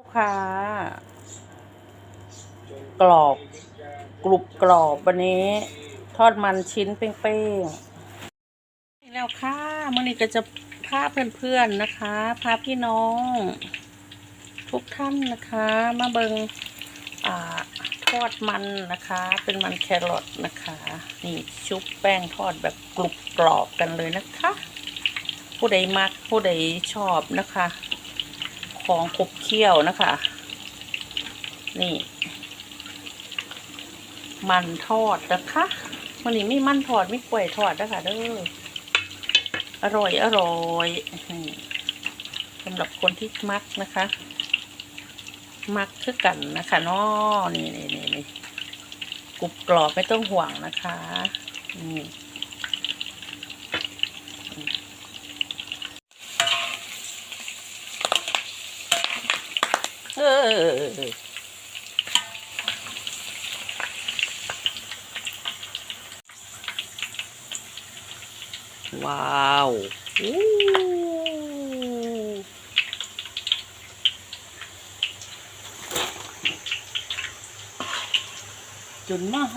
ลูกค้า กรอบกรุบกรอบวันนี้ ทอดมันชิ้นเป้งๆนี่แล้วค่ะมื่อนี้ก็จะพาเพื่อนๆนะคะ พาพี่น้อง ทุกท่านนะคะ มาเบิงอ่าทอดมันนะคะ เป็นมันแครอทนะคะ นี่ชุบแป้งทอดแบบกรุบกรอบกันเลยนะคะ ผู้ใดมักผู้ใดชอบนะคะ องขบเคี้ยวนะคะ นี่ มันทอดนะคะวันนี้มีมันทอดมีกล้วยทอดนะคะเด้ออร่อยอร่อยสำหรับคนที่มักนะคะ มักคือกันนะคะนาะนี่นี่นี่นี่กรุบกรอบไม่ต้องห่วงนะคะนี่ เออว้าวอู้จนมาฮ